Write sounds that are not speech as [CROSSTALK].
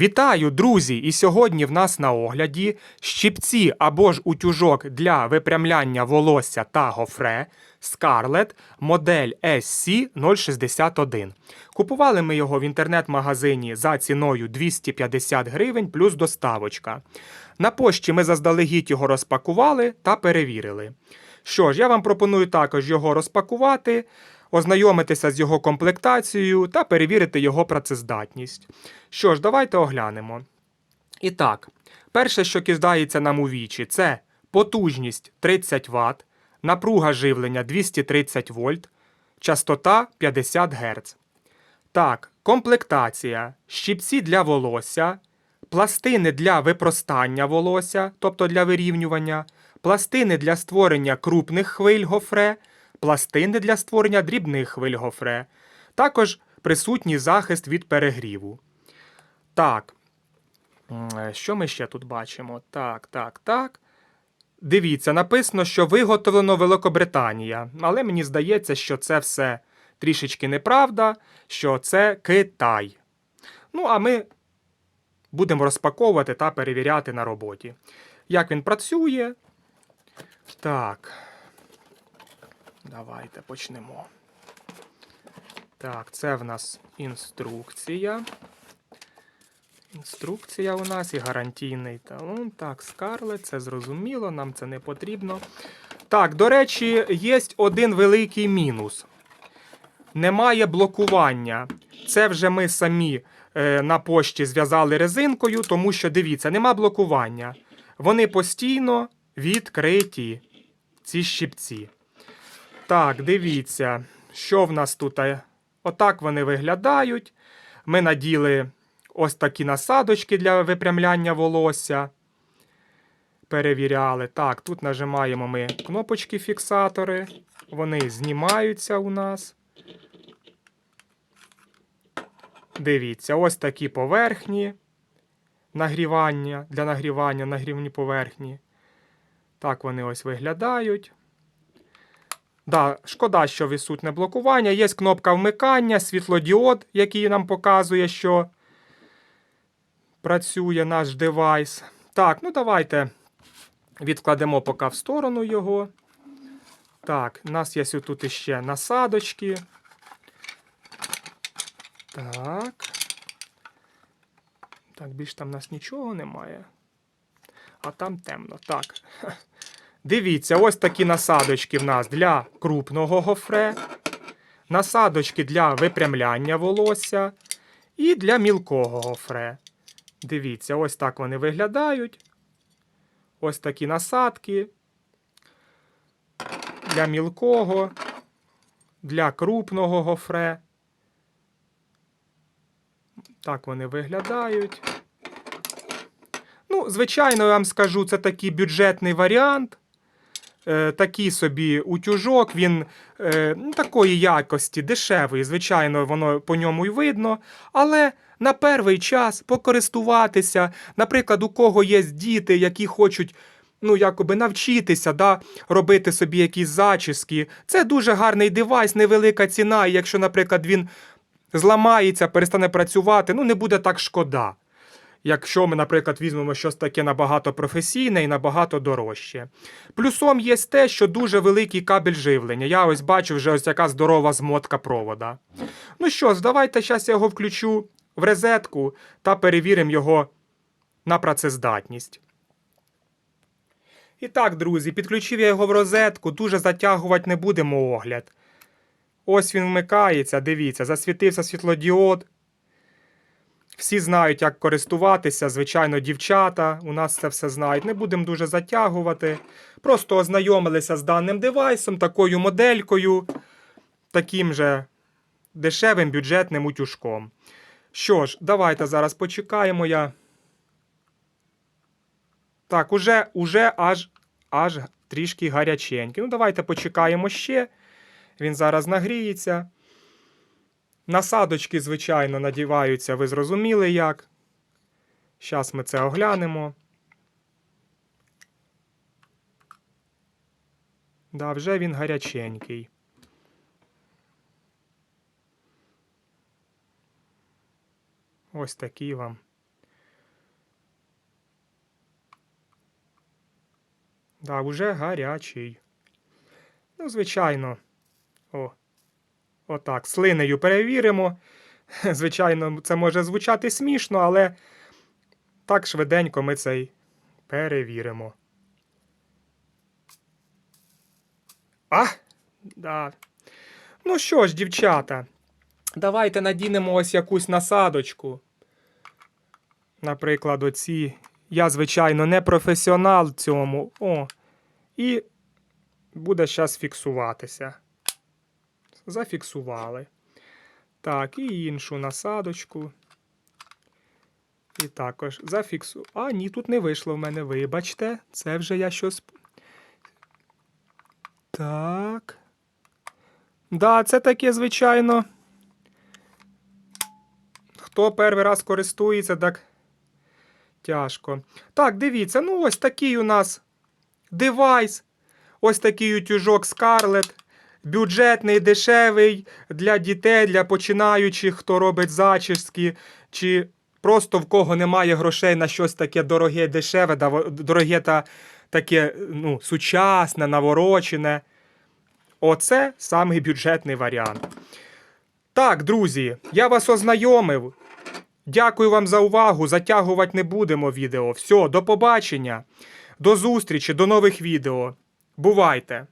Вітаю, друзі! І сьогодні в нас на огляді щипці або ж утюжок для випрямляння волосся та гофре Scarlett модель SC061. Купували ми його в інтернет-магазині за ціною 250 гривень плюс доставочка. На пошті ми заздалегідь його розпакували та перевірили. Що ж, я вам пропоную також його розпакувати, ознайомитися з його комплектацією та перевірити його працездатність. Що ж, давайте оглянемо. І перше, що кидається нам у вічі, це потужність 30 Вт, напруга живлення 230 вольт, частота 50 Гц. Так, комплектація, щипці для волосся, пластини для випростання волосся, тобто для вирівнювання, пластини для створення крупних хвиль гофре, пластини для створення дрібних хвиль гофре. Також присутній захист від перегріву. Так. Е, Що ми ще тут бачимо? Так, так, так. Дивіться, написано, що виготовлено Великобританія. Але мені здається, що це все трішечки неправда, що це Китай. Ну, а ми будемо розпаковувати та перевіряти на роботі. Як він працює? Так. Давайте почнемо. Так, це в нас інструкція. Інструкція у нас і гарантійний талон. Так, Scarlett, це зрозуміло, нам це не потрібно. Так, до речі, є один великий мінус. Немає блокування. Це вже ми самі е, на пошті зв'язали резинкою, тому що дивіться, нема блокування. Вони постійно відкриті, ці щипці. Так, дивіться, що в нас тут. е, Отак вони виглядають. Ми наділи ось такі насадочки для випрямляння волосся. Перевіряли. Так, тут нажимаємо ми кнопочки фіксатори. Вони знімаються у нас. Дивіться, ось такі поверхні нагрівання для нагрівання нагрівні поверхні. Так вони ось виглядають. Да, шкода, що відсутне блокування. Є кнопка вмикання, світлодіод, який нам показує, що працює наш девайс. Так, ну давайте відкладемо поки в сторону його. Так, у нас є тут іще насадочки. Так. Так, більш там у нас нічого немає. А там темно. Так. [LAUGHS] Дивіться, ось такі насадочки в нас для крупного гофре, насадочки для випрямляння волосся і для мілкого гофре. Дивіться, ось так вони виглядають. Ось такі насадки. Для мілкого, для крупного гофре. Так вони виглядають. Ну, звичайно, я вам скажу, це такий бюджетний варіант. Е, такий собі утюжок, він е, ну, такої якості, дешевий, звичайно, воно по ньому й видно. Але на перший час покористуватися, наприклад, у кого є діти, які хочуть ну, якоби навчитися да, робити собі якісь зачіски. Це дуже гарний девайс, невелика ціна. І якщо, наприклад, він зламається, перестане працювати, ну не буде так шкода. Якщо ми, наприклад, візьмемо щось таке набагато професійне і набагато дорожче. Плюсом є те, що дуже великий кабель живлення. Я ось бачу вже ось яка здорова змотка провода. Ну що ж, давайте зараз я його включу в розетку та перевіримо його на працездатність. І так, друзі, підключив я його в розетку, дуже затягувати не будемо огляд. Ось він вмикається, дивіться, засвітився світлодіод. Всі знають, як користуватися, звичайно, дівчата. У нас це все знають. Не будемо дуже затягувати. Просто ознайомилися з даним девайсом, такою моделькою, таким же дешевим бюджетним утюжком. Що ж, давайте зараз почекаємо. Я. Так, уже, уже аж, аж трішки гаряченький. Ну, давайте почекаємо ще. Він зараз нагріється. Насадочки, звичайно, надіваються, ви зрозуміли як. Зараз ми це оглянемо. Да, вже він гаряченький. Ось такий вам. Да, вже гарячий. Ну, звичайно. О. Отак. Слинею перевіримо. [LAUGHS] Звичайно, це може звучати смішно, але так швиденько ми цей перевіримо. А! Да. Ну що ж, дівчата, давайте надінемо ось якусь насадочку. Наприклад, оці. Я, звичайно, не професіонал цьому. О. І буде зараз фіксуватися. Зафіксували. Так, і іншу насадочку. І також зафіксу. А, ні, тут не вийшло в мене. Вибачте, це вже я щось. Так. Да, це таке, звичайно. Хто перший раз користується, так тяжко. Так, дивіться, ну ось такий у нас девайс. Ось такий утюжок Scarlett. Бюджетний, дешевий для дітей, для починаючих, хто робить зачіски, чи просто в кого немає грошей на щось таке дороге, дешеве, дороге та таке ну, сучасне, наворочене. Оце самий бюджетний варіант. Так, друзі, я вас ознайомив. Дякую вам за увагу. Затягувати не будемо відео. Все, до побачення, до зустрічі, до нових відео. Бувайте!